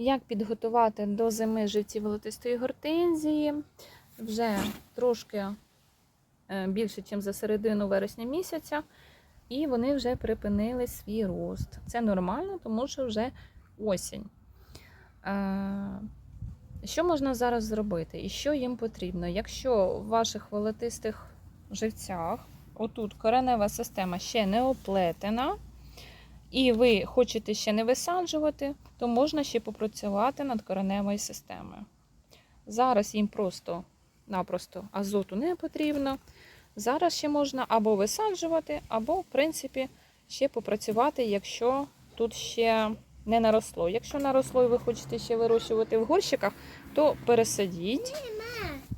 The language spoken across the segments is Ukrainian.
Як підготувати до зими живці волотистої гортензії? Вже трошки е, більше, ніж за середину вересня місяця, і вони вже припинили свій рост. Це нормально, тому що вже осінь. Е, Що можна зараз зробити і що їм потрібно? Якщо в ваших волотистих живцях отут коренева система ще не оплетена, і ви хочете ще не висаджувати, то можна ще попрацювати над кореневою системою. Зараз їм просто-напросто азоту не потрібно. Зараз ще можна або висаджувати, або, в принципі, ще попрацювати, якщо тут ще не наросло. Якщо наросло і ви хочете ще вирощувати в горщиках, то пересадіть.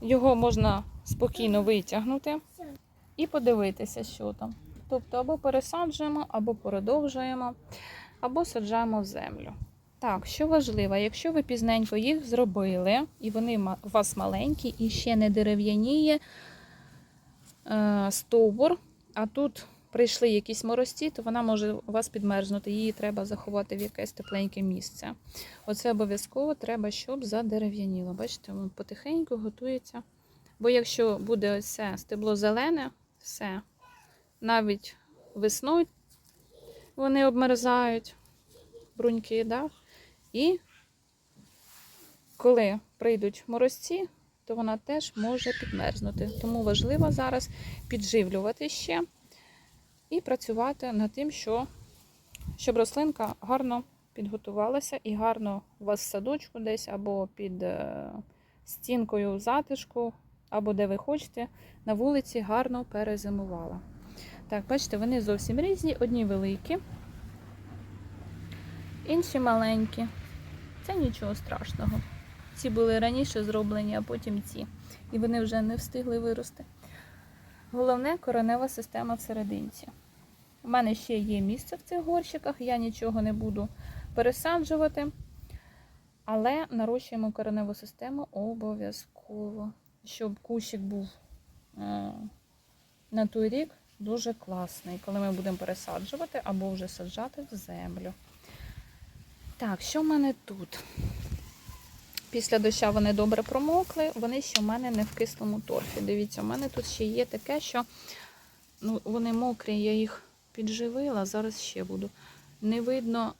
Його можна спокійно витягнути і подивитися, що там. Тобто або пересаджуємо, або продовжуємо, або саджаємо в землю. Так, що важливо, якщо ви пізненько їх зробили, і вони у вас маленькі, і ще не дерев'яніє е, стовбур, а тут прийшли якісь морозці, то вона може у вас підмерзнути. Її треба заховати в якесь тепленьке місце. Оце обов'язково треба, щоб задерев'яніло. Бачите, воно потихеньку готується. Бо якщо буде ось це стебло зелене, все, навіть весною вони обмерзають, бруньки, да? і коли прийдуть морозці, то вона теж може підмерзнути. Тому важливо зараз підживлювати ще і працювати над тим, що, щоб рослинка гарно підготувалася і гарно у вас в садочку десь або під е, стінкою затишку, або де ви хочете, на вулиці гарно перезимувала. Так, бачите, вони зовсім різні, одні великі, інші маленькі. Це нічого страшного. Ці були раніше зроблені, а потім ці. І вони вже не встигли вирости. Головне коренева система всерединці. У мене ще є місце в цих горщиках, я нічого не буду пересаджувати, але нарощуємо кореневу систему обов'язково, щоб кущик був е, на той рік дуже класний, коли ми будемо пересаджувати або вже саджати в землю. Так, що в мене тут? Після доща вони добре промокли, вони ще в мене не в кислому торфі. Дивіться, у мене тут ще є таке, що ну, вони мокрі, я їх підживила, зараз ще буду. Не видно,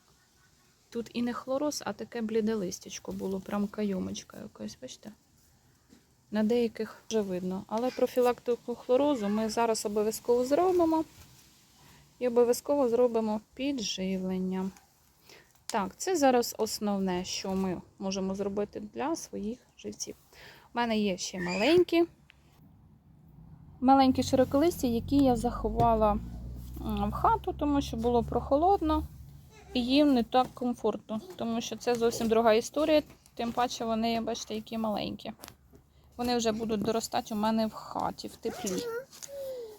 тут і не хлороз, а таке бліде листячко було, прям кайомочка якась, бачите? На деяких вже видно. Але профілактику хлорозу ми зараз обов'язково зробимо. І обов'язково зробимо підживлення. Так, це зараз основне, що ми можемо зробити для своїх живців. У мене є ще маленькі, маленькі широколисті, які я заховала в хату, тому що було прохолодно і їм не так комфортно, тому що це зовсім друга історія, тим паче вони, бачите, які маленькі. Вони вже будуть доростати у мене в хаті, в теплі.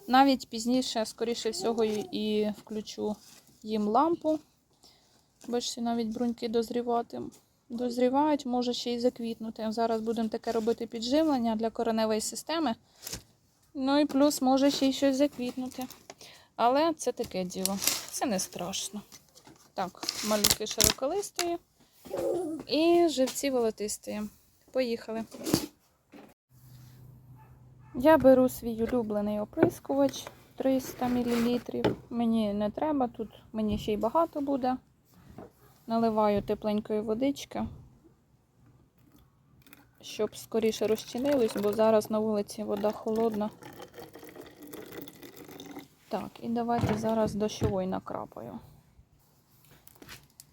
Навіть пізніше, скоріше всього, і- включу їм лампу. Бачите, навіть бруньки дозрівати. Дозрівають, може ще й заквітнути. Зараз будемо таке робити підживлення для кореневої системи. Ну і плюс може ще й щось заквітнути. Але це таке діло. Це не страшно. Так, малюки широколистої і живці волотистої. Поїхали. Я беру свій улюблений оприскувач 300 мл. Мені не треба, тут мені ще й багато буде. Наливаю тепленької водички, щоб скоріше розчинились, бо зараз на вулиці вода холодна. Так, і давайте зараз дощовою накрапаю.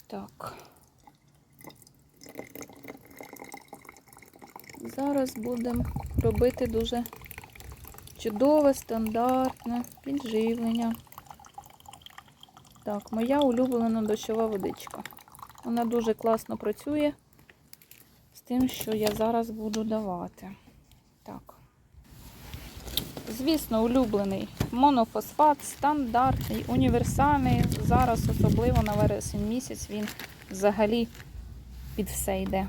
Так. Зараз будемо робити дуже чудове, стандартне підживлення. Так, моя улюблена дощова водичка. Вона дуже класно працює з тим, що я зараз буду давати. Так. Звісно, улюблений монофосфат, стандартний, універсальний. Зараз, особливо на вересень місяць, він взагалі під все йде.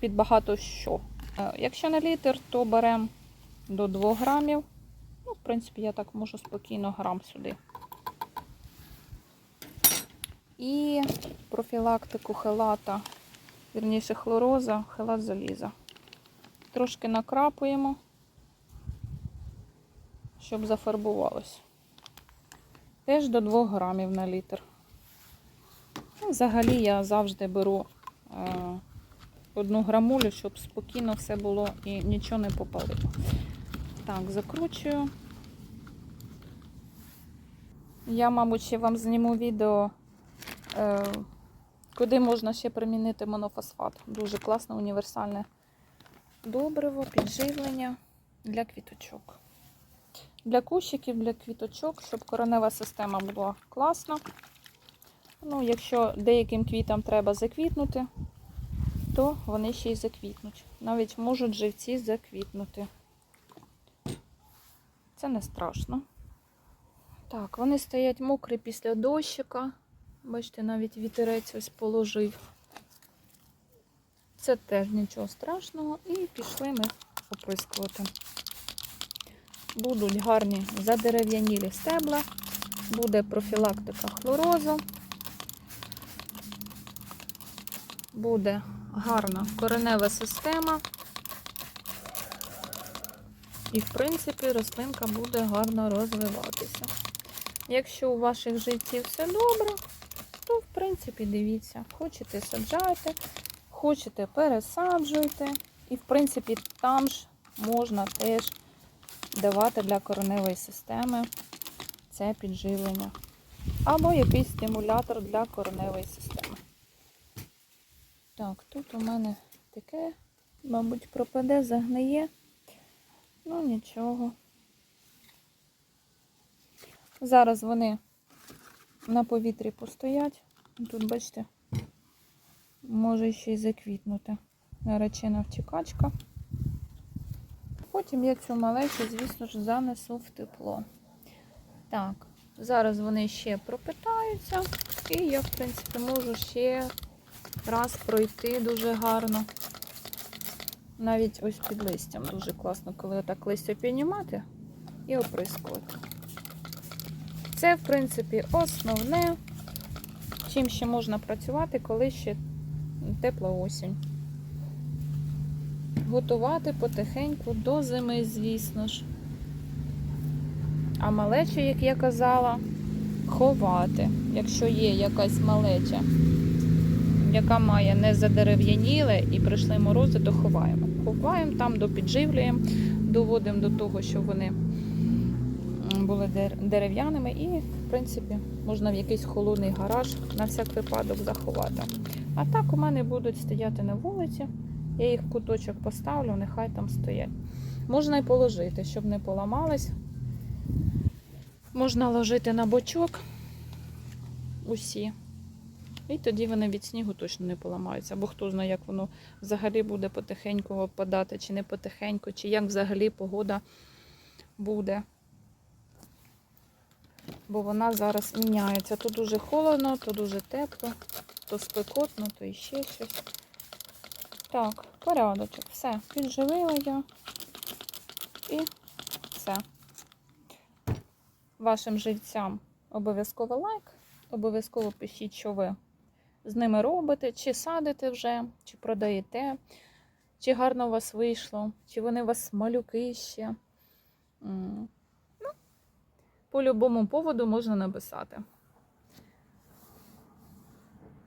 Під багато що. Е, Якщо на літр, то беремо до 2 грамів. В принципі, я так можу спокійно грам сюди. І профілактику хелата вірніше хлороза, хелат заліза. Трошки накрапуємо, щоб зафарбувалось. Теж до 2 грамів на літр. Ну, Взагалі я завжди беру е, одну грамулю, щоб спокійно все було і нічого не попалило. Так, закручую. Я, мабуть, ще вам зніму відео, е, куди можна ще примінити монофосфат. Дуже класне, універсальне добриво, підживлення для квіточок. Для кущиків, для квіточок, щоб коренева система була класна. Ну, якщо деяким квітам треба заквітнути, то вони ще й заквітнуть. Навіть можуть живці заквітнути. Це не страшно. Так, вони стоять мокрі після дощика. Бачите, навіть вітерець ось положив. Це теж нічого страшного. І пішли ми оприскувати. Будуть гарні задерев'янілі стебла, буде профілактика хлорозу, буде гарна коренева система. І, в принципі, рослинка буде гарно розвиватися. Якщо у ваших живців все добре, то, в принципі, дивіться, хочете саджайте, хочете пересаджуйте. І, в принципі, там ж можна теж давати для кореневої системи це підживлення. Або якийсь стимулятор для кореневої системи. Так, тут у мене таке, мабуть, пропаде, загниє. Ну, нічого. Зараз вони на повітрі постоять. Тут, бачите, може ще й заквітнути. Наречена втікачка. Потім я цю малечу, звісно ж, занесу в тепло. Так, зараз вони ще пропитаються. І я, в принципі, можу ще раз пройти дуже гарно. Навіть ось під листям дуже класно, коли так листя піднімати і оприскувати. Це, в принципі, основне, чим ще можна працювати, коли ще тепла осінь. Готувати потихеньку до зими, звісно ж. А малечу, як я казала, ховати. Якщо є якась малеча, яка має не задерев'яніле і прийшли морози, то ховаємо. Ховаємо там, допідживлюємо, доводимо до того, щоб вони були дерев'яними і, в принципі, можна в якийсь холодний гараж на всяк випадок заховати. А так у мене будуть стояти на вулиці. Я їх в куточок поставлю, нехай там стоять. Можна і положити, щоб не поламались. Можна ложити на бочок усі. І тоді вони від снігу точно не поламаються. Бо хто знає, як воно взагалі буде потихеньку опадати, чи не потихеньку, чи як взагалі погода буде. Бо вона зараз міняється. То дуже холодно, то дуже тепло, то спекотно, то іще щось. Так, порядочок. Все, підживила я. І все. Вашим живцям обов'язково лайк. Обов'язково пишіть, що ви з ними робите, чи садите вже, чи продаєте, чи гарно у вас вийшло, чи вони у вас малюки ще. По любому поводу можна написати.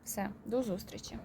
Все, до зустрічі!